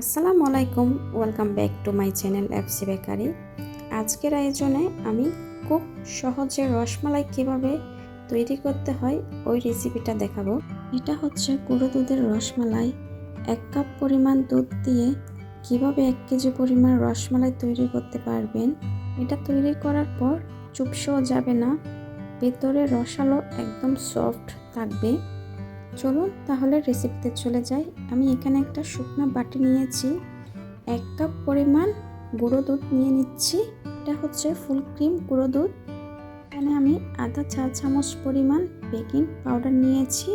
আসসালামু আলাইকুম, welcome back to my channel FC bakery আজকের আয়োজনে আমি খুব সহজে রসমালাই কীভাবে তৈরি করতে হয় ওই রেসিপিটা দেখাবো। এটা হচ্ছে গুঁড়ো দুধের রসমালাই। এক কাপ পরিমাণ দুধ দিয়ে কীভাবে এক কেজি পরিমাণ রসমালাই তৈরি করতে পারবেন, এটা তৈরি করার পর চুপসেও যাবে না। ভেতরে রসালো একদম সফট থাকবে। চলুন তাহলে রেসিপিতে চলে যাই। আমি এখানে একটা শুকনো বাটি নিয়েছি। এক কাপ পরিমাণ গুঁড়ো দুধ নিয়ে নিচ্ছি। এটা হচ্ছে ফুল ক্রিম গুঁড়ো দুধ। এখানে আমি আধা চা চামচ পরিমাণ বেকিং পাউডার নিয়েছি।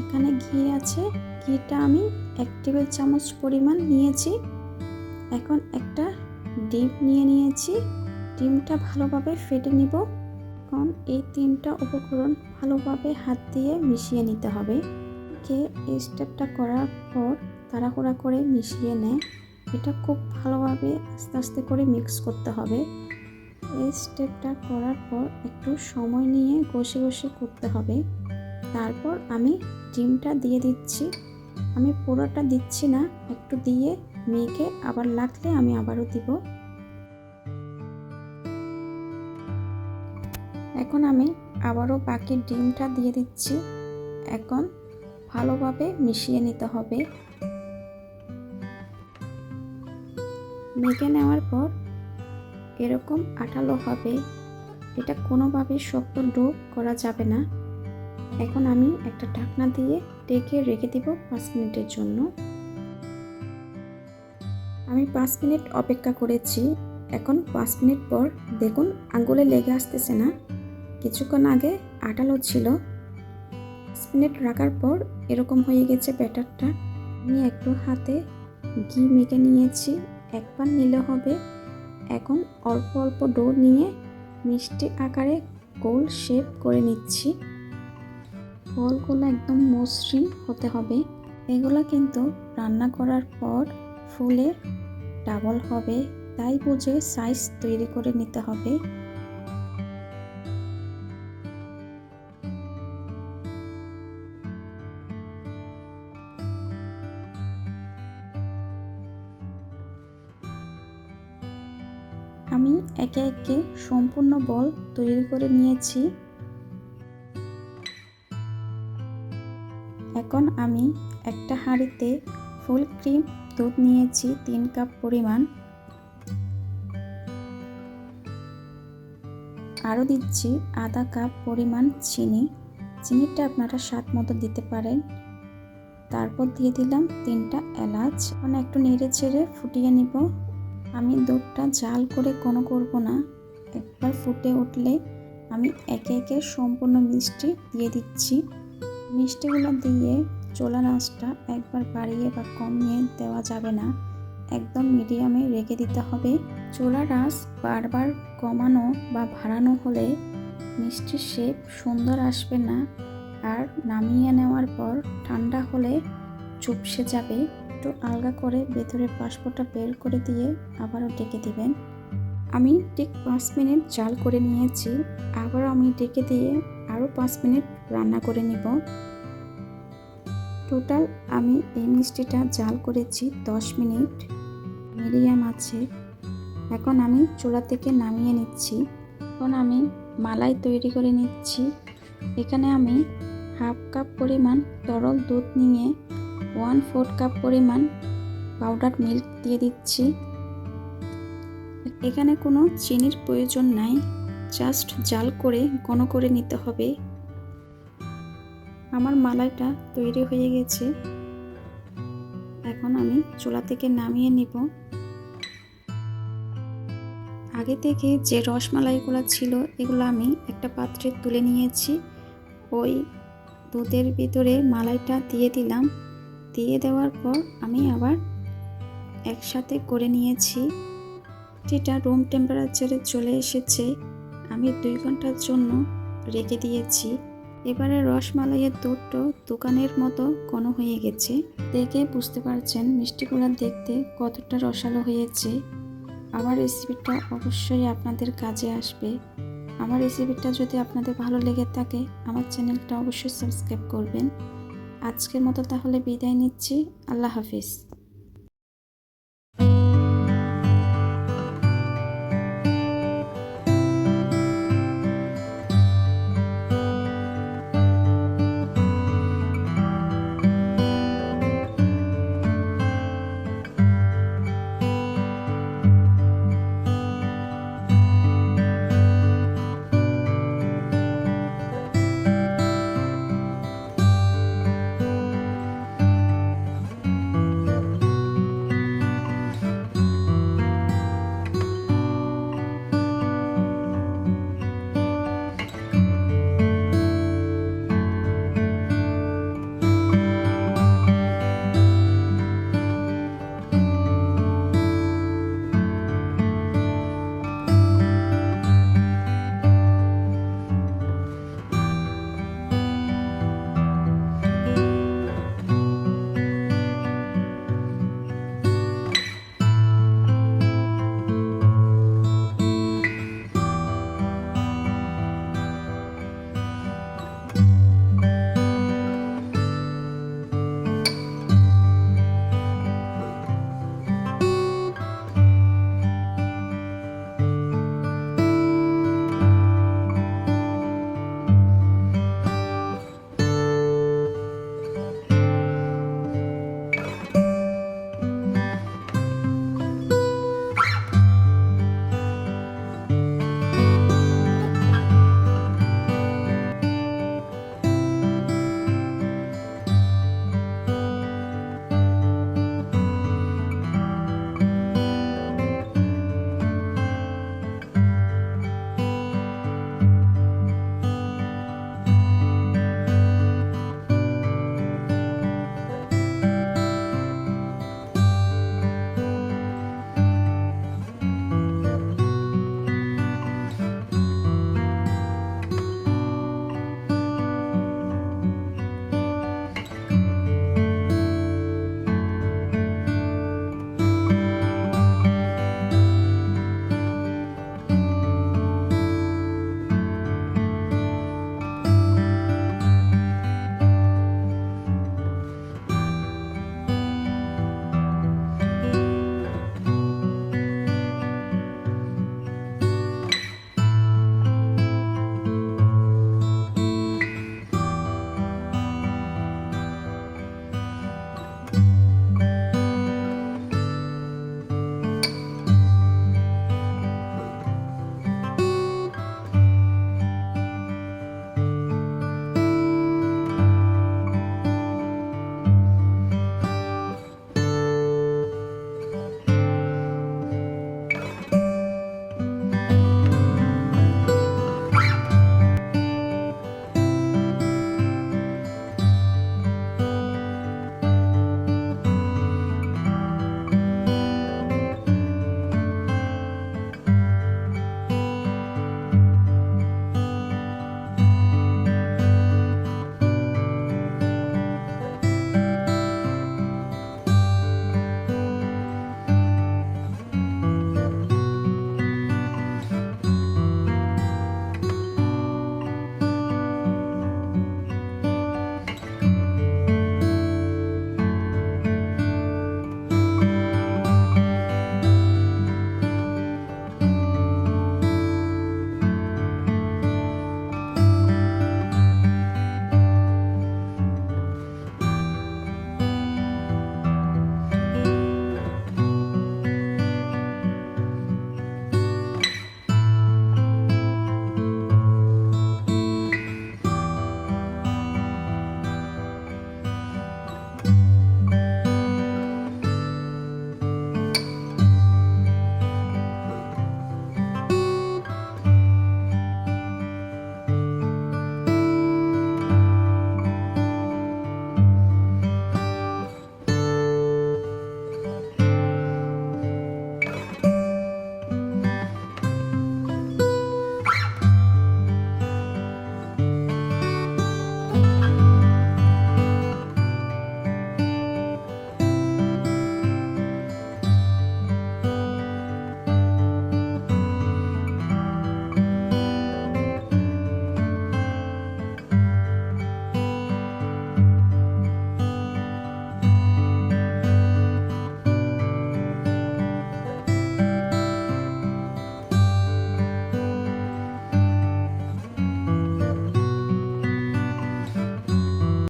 এখানে ঘি আছে। ঘিটা আমি এক টেবিল চামচ পরিমাণ নিয়েছি। এখন একটা ডিম নিয়ে নিয়েছি। ডিমটা ভালোভাবে ফেটে নিব। এখন এই তিনটা উপকরণ ভালোভাবে হাত দিয়ে মিশিয়ে নিতে হবে। কে এই স্টেপটা করার পর তাড়াহুড়া করে মিশিয়ে নেয়, এটা খুব ভালোভাবে আস্তে আস্তে করে মিক্স করতে হবে। এই স্টেপটা করার পর একটু সময় নিয়ে ঘষে ঘষে করতে হবে। তারপর আমি ডিমটা দিয়ে দিচ্ছি। আমি পুরোটা দিচ্ছি না, একটু দিয়ে মেয়েকে আবার লাগলে আমি আবারও দিব। এখন আমি আবারও বাকি ডিমটা দিয়ে দিচ্ছি। এখন ভালোভাবে মিশিয়ে নিতে হবে। মেখে নেওয়ার পর এরকম আঠালো হবে। এটা কোনোভাবে শক্ত ডো করা যাবে না। এখন আমি একটা ঢাকনা দিয়ে ডেকে রেখে দিব পাঁচ মিনিটের জন্য। আমি পাঁচ মিনিট অপেক্ষা করেছি। এখন পাঁচ মিনিট পর দেখুন আঙ্গুলে লেগে আসতেছে না। কিছুক্ষণ আগে আটালো ছিল। মিনিট রাখার পর এরকম হয়ে গেছে ব্যাটারটা। আমি একটু হাতে ঘি মেখে নিয়েছি। একবার নিলে হবে। এখন অল্প অল্প ডো নিয়ে মিষ্টি আকারে গোল শেপ করে নিচ্ছি। ফলগুলো একদম মসৃণ হতে হবে। এগুলো কিন্তু রান্না করার পর ফুলে ডাবল হবে। তাই বুঝে সাইজ তৈরি করে নিতে হবে। আমি একে একে সম্পূর্ণ বল তৈরি করে নিয়েছি। এখন আমি একটা হাঁড়িতে ফুল ক্রিম দুধ নিয়েছি, তিন কাপ পরিমাণ। আরও দিচ্ছি আধা কাপ পরিমাণ চিনি। চিনিটা আপনারা স্বাদ মতো দিতে পারেন। তারপর দিয়ে দিলাম তিনটা এলাচ। এখন একটু নেড়ে ছেড়ে ফুটিয়ে নিব। আমি দুধটা জাল করে কোনো করব না। একবার ফুটে উঠলে আমি একে একে সম্পূর্ণ মিষ্টি দিয়ে দিচ্ছি। মিষ্টিগুলো দিয়ে চোলা নাচটা একবার বাড়িয়ে বা কমিয়ে দেওয়া যাবে না। একদম মিডিয়ামে রেখে দিতে হবে। চোলা রাস বারবার কমানো বা বাড়ানো হলে মিষ্টির শেপ সুন্দর আসবে না। আর নামিয়ে নেওয়ার পর ঠান্ডা হলে চুপসে যাবে। একটু আলগা করে ভেতরের পাসপোর্টটা বের করে দিয়ে আবারও ডেকে দিবেন। আমি ঠিক পাঁচ মিনিট জাল করে নিয়েছি। আবার আমি ডেকে দিয়ে আরও পাঁচ মিনিট রান্না করে নিব। টোটাল আমি এই মিষ্টিটা জাল করেছি দশ মিনিট। মিডিয়াম আছে। এখন আমি চূড়া থেকে নামিয়ে নিচ্ছি। এখন আমি মালাই তৈরি করে নিচ্ছি। এখানে আমি হাফ কাপ পরিমাণ তরল দুধ নিয়ে ওয়ান ফোর কাপ পরিমাণ পাউডার মিল্ক দিয়ে দিচ্ছি। এখানে কোনো চিনির প্রয়োজন নাই, জাস্ট জাল করে ঘন করে নিতে হবে। আমার মালাইটা তৈরি হয়ে গেছে। এখন আমি চুলা থেকে নামিয়ে নিব। আগে থেকে যে রসমালাইগুলো ছিল, এগুলো আমি একটা পাত্রে তুলে নিয়েছি। ওই দুধের ভিতরে মালাইটা দিয়ে দিলাম। দিয়ে দেওয়ার পর আমি আবার একসাথে করে নিয়েছি। যেটা রুম টেম্পারেচারে চলে এসেছে, আমি দুই ঘণ্টার জন্য রেখে দিয়েছি। এবারে রসমালাইয়ের দুধটো দোকানের মতো ঘন হয়ে গেছে। দেখে বুঝতে পারছেন মিষ্টিগুলো দেখতে কতটা রসালো হয়েছে। আমার রেসিপিটা অবশ্যই আপনাদের কাজে আসবে। আমার রেসিপিটা যদি আপনাদের ভালো লেগে থাকে, আমার চ্যানেলটা অবশ্যই সাবস্ক্রাইব করবেন। আজকের মতো তাহলে বিদায় নিচ্ছি। আল্লাহ হাফিজ।